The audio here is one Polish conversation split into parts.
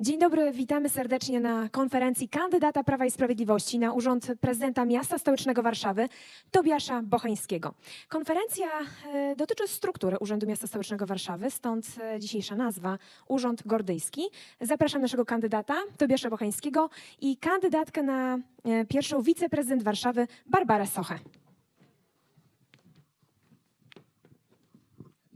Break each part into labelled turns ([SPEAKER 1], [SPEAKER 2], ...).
[SPEAKER 1] Dzień dobry, witamy serdecznie na konferencji kandydata Prawa i Sprawiedliwości na urząd prezydenta miasta stołecznego Warszawy, Tobiasza Bocheńskiego. Konferencja e, dotyczy struktury Urzędu Miasta Stołecznego Warszawy, stąd e, dzisiejsza nazwa Urząd Gordyjski. Zapraszam naszego kandydata Tobiasza Bocheńskiego i kandydatkę na e, pierwszą wiceprezydent Warszawy, Barbarę Sochę.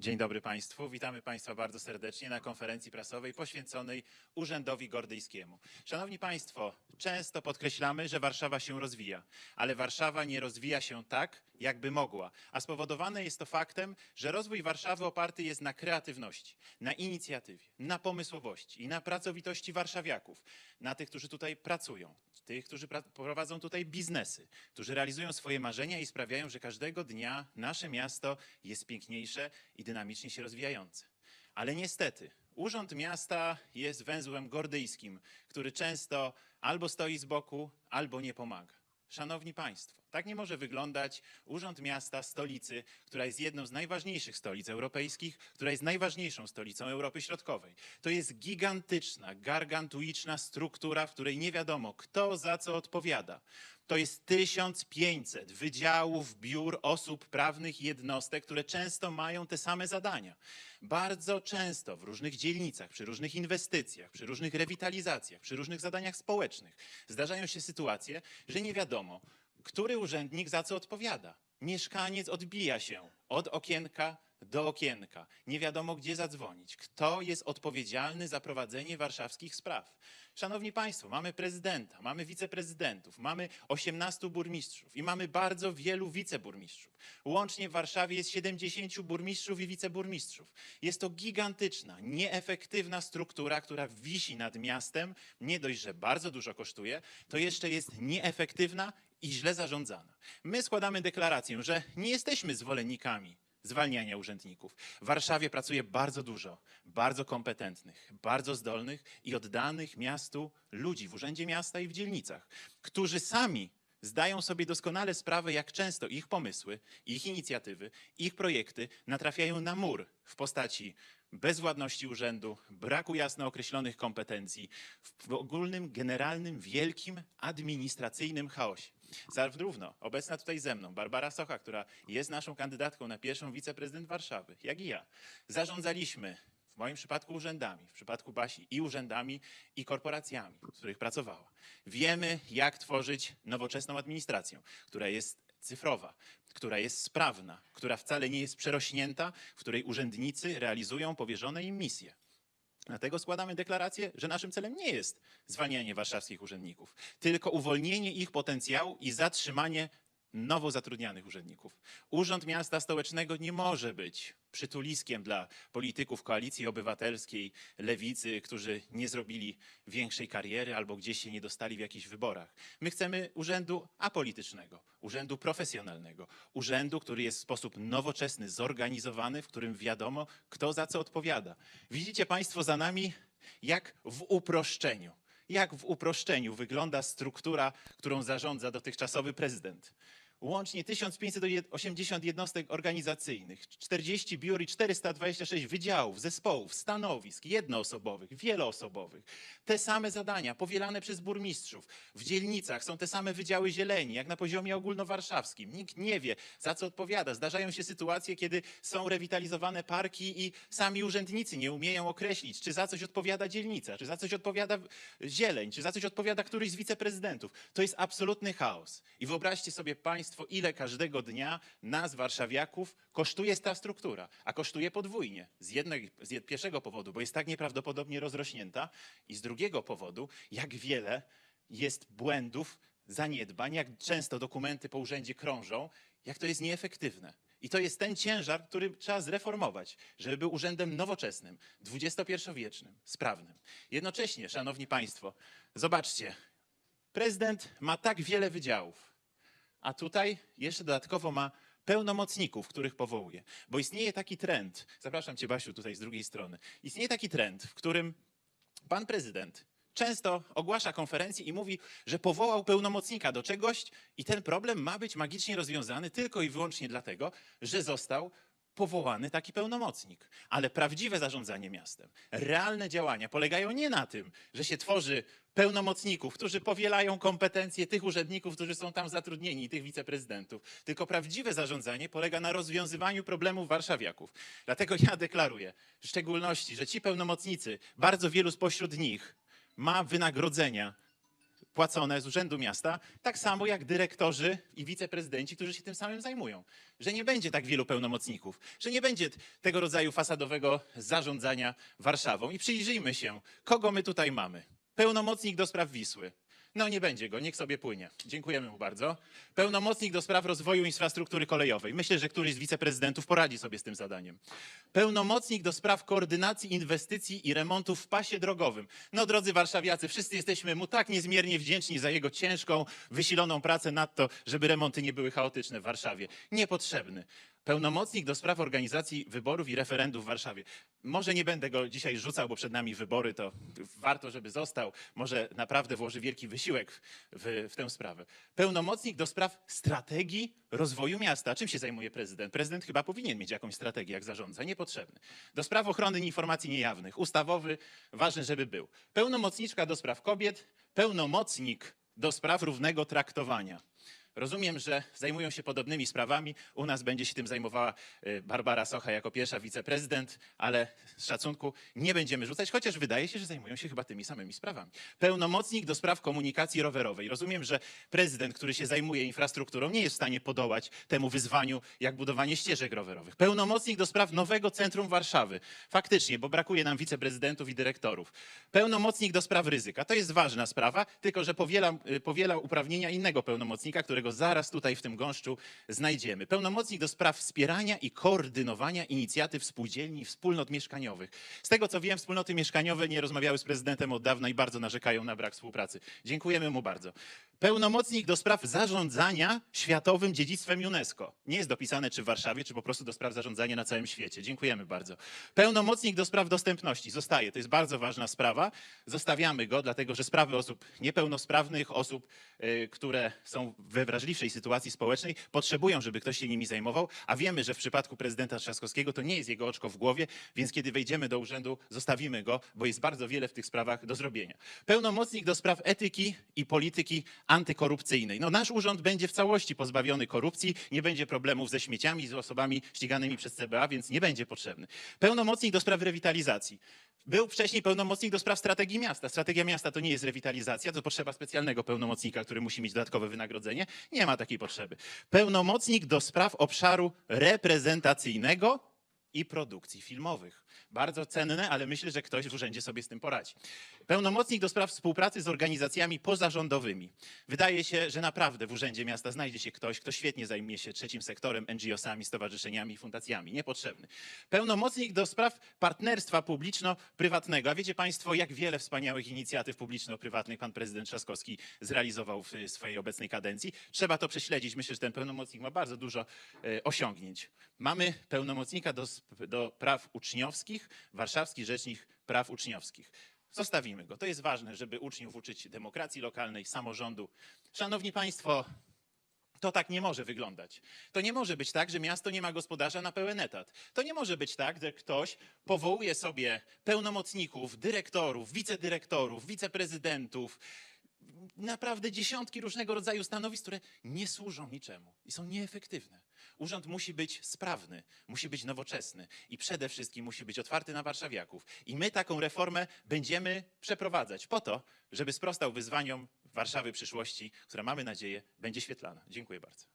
[SPEAKER 2] Dzień dobry Państwu. Witamy Państwa bardzo serdecznie na konferencji prasowej poświęconej Urzędowi Gordyjskiemu. Szanowni Państwo, często podkreślamy, że Warszawa się rozwija, ale Warszawa nie rozwija się tak, jakby mogła. A spowodowane jest to faktem, że rozwój Warszawy oparty jest na kreatywności, na inicjatywie, na pomysłowości i na pracowitości warszawiaków, na tych, którzy tutaj pracują, tych, którzy prowadzą tutaj biznesy, którzy realizują swoje marzenia i sprawiają, że każdego dnia nasze miasto jest piękniejsze i dynamicznie się rozwijające. Ale niestety, Urząd Miasta jest węzłem gordyjskim, który często albo stoi z boku, albo nie pomaga. Szanowni Państwo, tak nie może wyglądać Urząd Miasta, stolicy, która jest jedną z najważniejszych stolic europejskich, która jest najważniejszą stolicą Europy Środkowej. To jest gigantyczna, gargantuiczna struktura, w której nie wiadomo, kto za co odpowiada. To jest 1500 wydziałów, biur, osób prawnych jednostek, które często mają te same zadania. Bardzo często w różnych dzielnicach, przy różnych inwestycjach, przy różnych rewitalizacjach, przy różnych zadaniach społecznych zdarzają się sytuacje, że nie wiadomo, który urzędnik za co odpowiada. Mieszkaniec odbija się od okienka do okienka. Nie wiadomo, gdzie zadzwonić. Kto jest odpowiedzialny za prowadzenie warszawskich spraw? Szanowni Państwo, mamy prezydenta, mamy wiceprezydentów, mamy 18 burmistrzów i mamy bardzo wielu wiceburmistrzów. Łącznie w Warszawie jest 70 burmistrzów i wiceburmistrzów. Jest to gigantyczna, nieefektywna struktura, która wisi nad miastem. Nie dość, że bardzo dużo kosztuje, to jeszcze jest nieefektywna i źle zarządzana. My składamy deklarację, że nie jesteśmy zwolennikami zwalniania urzędników. W Warszawie pracuje bardzo dużo bardzo kompetentnych, bardzo zdolnych i oddanych miastu ludzi w urzędzie miasta i w dzielnicach, którzy sami zdają sobie doskonale sprawę, jak często ich pomysły, ich inicjatywy, ich projekty natrafiają na mur w postaci bezwładności urzędu, braku jasno określonych kompetencji, w ogólnym, generalnym, wielkim administracyjnym chaosie. Zarówno obecna tutaj ze mną Barbara Socha, która jest naszą kandydatką na pierwszą wiceprezydent Warszawy, jak i ja, zarządzaliśmy w moim przypadku urzędami, w przypadku Basi i urzędami, i korporacjami, w których pracowała. Wiemy, jak tworzyć nowoczesną administrację, która jest cyfrowa, która jest sprawna, która wcale nie jest przerośnięta, w której urzędnicy realizują powierzone im misje. Dlatego składamy deklarację, że naszym celem nie jest zwalnianie warszawskich urzędników, tylko uwolnienie ich potencjału i zatrzymanie nowo zatrudnianych urzędników. Urząd Miasta Stołecznego nie może być przytuliskiem dla polityków koalicji obywatelskiej, lewicy, którzy nie zrobili większej kariery albo gdzieś się nie dostali w jakichś wyborach. My chcemy urzędu apolitycznego, urzędu profesjonalnego, urzędu, który jest w sposób nowoczesny, zorganizowany, w którym wiadomo, kto za co odpowiada. Widzicie Państwo za nami, jak w uproszczeniu jak w uproszczeniu wygląda struktura, którą zarządza dotychczasowy prezydent. Łącznie 1580 jednostek organizacyjnych, 40 biur i 426 wydziałów, zespołów, stanowisk jednoosobowych, wieloosobowych. Te same zadania powielane przez burmistrzów. W dzielnicach są te same wydziały zieleni, jak na poziomie ogólnowarszawskim. Nikt nie wie, za co odpowiada. Zdarzają się sytuacje, kiedy są rewitalizowane parki i sami urzędnicy nie umieją określić, czy za coś odpowiada dzielnica, czy za coś odpowiada zieleń, czy za coś odpowiada któryś z wiceprezydentów. To jest absolutny chaos. I wyobraźcie sobie Państwo, ile każdego dnia nas, warszawiaków, kosztuje ta struktura. A kosztuje podwójnie. Z, jednej, z pierwszego powodu, bo jest tak nieprawdopodobnie rozrośnięta, i z drugiego powodu, jak wiele jest błędów, zaniedbań, jak często dokumenty po urzędzie krążą, jak to jest nieefektywne. I to jest ten ciężar, który trzeba zreformować, żeby był urzędem nowoczesnym, XXI-wiecznym, sprawnym. Jednocześnie, szanowni państwo, zobaczcie, prezydent ma tak wiele wydziałów, a tutaj jeszcze dodatkowo ma pełnomocników, których powołuje. Bo istnieje taki trend, zapraszam cię Basiu tutaj z drugiej strony, istnieje taki trend, w którym pan prezydent często ogłasza konferencję i mówi, że powołał pełnomocnika do czegoś i ten problem ma być magicznie rozwiązany tylko i wyłącznie dlatego, że został powołany taki pełnomocnik. Ale prawdziwe zarządzanie miastem, realne działania polegają nie na tym, że się tworzy pełnomocników, którzy powielają kompetencje tych urzędników, którzy są tam zatrudnieni, tych wiceprezydentów. Tylko prawdziwe zarządzanie polega na rozwiązywaniu problemów warszawiaków. Dlatego ja deklaruję w szczególności, że ci pełnomocnicy, bardzo wielu spośród nich ma wynagrodzenia płacone z Urzędu Miasta, tak samo jak dyrektorzy i wiceprezydenci, którzy się tym samym zajmują. Że nie będzie tak wielu pełnomocników, że nie będzie tego rodzaju fasadowego zarządzania Warszawą. I przyjrzyjmy się, kogo my tutaj mamy. Pełnomocnik do spraw Wisły. No nie będzie go, niech sobie płynie. Dziękujemy mu bardzo. Pełnomocnik do spraw rozwoju infrastruktury kolejowej. Myślę, że któryś z wiceprezydentów poradzi sobie z tym zadaniem. Pełnomocnik do spraw koordynacji inwestycji i remontów w pasie drogowym. No drodzy warszawiacy, wszyscy jesteśmy mu tak niezmiernie wdzięczni za jego ciężką, wysiloną pracę nad to, żeby remonty nie były chaotyczne w Warszawie. Niepotrzebny. Pełnomocnik do spraw organizacji wyborów i referendów w Warszawie. Może nie będę go dzisiaj rzucał, bo przed nami wybory, to warto, żeby został. Może naprawdę włoży wielki wysiłek w, w tę sprawę. Pełnomocnik do spraw strategii rozwoju miasta. Czym się zajmuje prezydent? Prezydent chyba powinien mieć jakąś strategię, jak zarządza. Niepotrzebny. Do spraw ochrony informacji niejawnych. Ustawowy, ważne, żeby był. Pełnomocniczka do spraw kobiet. Pełnomocnik do spraw równego traktowania. Rozumiem, że zajmują się podobnymi sprawami. U nas będzie się tym zajmowała y, Barbara Socha jako pierwsza wiceprezydent, ale z szacunku nie będziemy rzucać, chociaż wydaje się, że zajmują się chyba tymi samymi sprawami. Pełnomocnik do spraw komunikacji rowerowej. Rozumiem, że prezydent, który się zajmuje infrastrukturą, nie jest w stanie podołać temu wyzwaniu, jak budowanie ścieżek rowerowych. Pełnomocnik do spraw nowego centrum Warszawy. Faktycznie, bo brakuje nam wiceprezydentów i dyrektorów. Pełnomocnik do spraw ryzyka. To jest ważna sprawa, tylko że powiela, y, powiela uprawnienia innego pełnomocnika, którego zaraz tutaj w tym gąszczu znajdziemy. Pełnomocnik do spraw wspierania i koordynowania inicjatyw spółdzielni i wspólnot mieszkaniowych. Z tego co wiem, wspólnoty mieszkaniowe nie rozmawiały z prezydentem od dawna i bardzo narzekają na brak współpracy. Dziękujemy mu bardzo. Pełnomocnik do spraw zarządzania światowym dziedzictwem UNESCO. Nie jest dopisane czy w Warszawie, czy po prostu do spraw zarządzania na całym świecie. Dziękujemy bardzo. Pełnomocnik do spraw dostępności zostaje. To jest bardzo ważna sprawa. Zostawiamy go, dlatego że sprawy osób niepełnosprawnych, osób, y, które są we wrażliwszej sytuacji społecznej, potrzebują, żeby ktoś się nimi zajmował, a wiemy, że w przypadku prezydenta Trzaskowskiego to nie jest jego oczko w głowie, więc kiedy wejdziemy do urzędu, zostawimy go, bo jest bardzo wiele w tych sprawach do zrobienia. Pełnomocnik do spraw etyki i polityki antykorupcyjnej. No, nasz urząd będzie w całości pozbawiony korupcji, nie będzie problemów ze śmieciami, z osobami ściganymi przez CBA, więc nie będzie potrzebny. Pełnomocnik do spraw rewitalizacji. Był wcześniej pełnomocnik do spraw strategii miasta. Strategia miasta to nie jest rewitalizacja, to potrzeba specjalnego pełnomocnika, który musi mieć dodatkowe wynagrodzenie. Nie ma takiej potrzeby. Pełnomocnik do spraw obszaru reprezentacyjnego i produkcji filmowych. Bardzo cenne, ale myślę, że ktoś w urzędzie sobie z tym poradzi. Pełnomocnik do spraw współpracy z organizacjami pozarządowymi. Wydaje się, że naprawdę w urzędzie miasta znajdzie się ktoś, kto świetnie zajmie się trzecim sektorem, NGO-sami, stowarzyszeniami i fundacjami. Niepotrzebny. Pełnomocnik do spraw partnerstwa publiczno-prywatnego. A wiecie Państwo, jak wiele wspaniałych inicjatyw publiczno-prywatnych pan prezydent Trzaskowski zrealizował w swojej obecnej kadencji. Trzeba to prześledzić. Myślę, że ten pełnomocnik ma bardzo dużo e, osiągnięć. Mamy pełnomocnika do, do praw uczniowskich, warszawski rzecznik praw uczniowskich. Zostawimy go. To jest ważne, żeby uczniów uczyć demokracji lokalnej, samorządu. Szanowni Państwo, to tak nie może wyglądać. To nie może być tak, że miasto nie ma gospodarza na pełen etat. To nie może być tak, że ktoś powołuje sobie pełnomocników, dyrektorów, wicedyrektorów, wiceprezydentów, naprawdę dziesiątki różnego rodzaju stanowisk, które nie służą niczemu i są nieefektywne. Urząd musi być sprawny, musi być nowoczesny i przede wszystkim musi być otwarty na warszawiaków. I my taką reformę będziemy przeprowadzać po to, żeby sprostał wyzwaniom Warszawy przyszłości, która mamy nadzieję będzie świetlana. Dziękuję bardzo.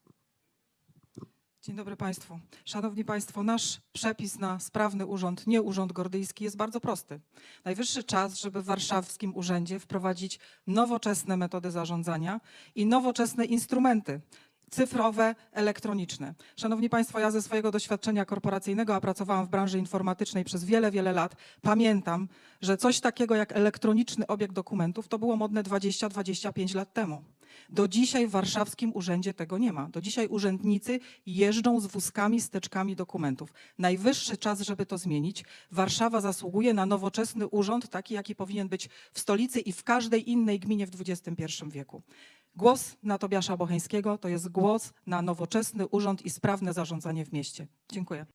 [SPEAKER 3] Dzień dobry Państwu. Szanowni Państwo, nasz przepis na sprawny urząd, nie urząd gordyjski, jest bardzo prosty. Najwyższy czas, żeby w warszawskim urzędzie wprowadzić nowoczesne metody zarządzania i nowoczesne instrumenty cyfrowe, elektroniczne. Szanowni Państwo, ja ze swojego doświadczenia korporacyjnego, a pracowałam w branży informatycznej przez wiele, wiele lat, pamiętam, że coś takiego jak elektroniczny obieg dokumentów to było modne 20-25 lat temu. Do dzisiaj w warszawskim urzędzie tego nie ma. Do dzisiaj urzędnicy jeżdżą z wózkami, z teczkami dokumentów. Najwyższy czas, żeby to zmienić. Warszawa zasługuje na nowoczesny urząd, taki jaki powinien być w stolicy i w każdej innej gminie w XXI wieku. Głos na Tobiasza Bocheńskiego to jest głos na nowoczesny urząd i sprawne zarządzanie w mieście. Dziękuję.